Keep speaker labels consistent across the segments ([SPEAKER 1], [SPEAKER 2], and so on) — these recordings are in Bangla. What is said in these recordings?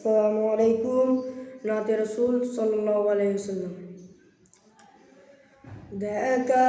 [SPEAKER 1] আসসালামু আলাইকুম নাতে রসুল সাল্লাহ আলাইসাল্লাম দেখা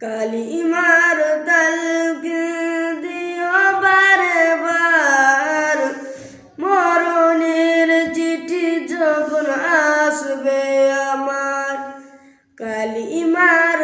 [SPEAKER 1] কালিমার তালক দিও বারে বার মরণের চিঠি যখন আসবে আমার কালিমার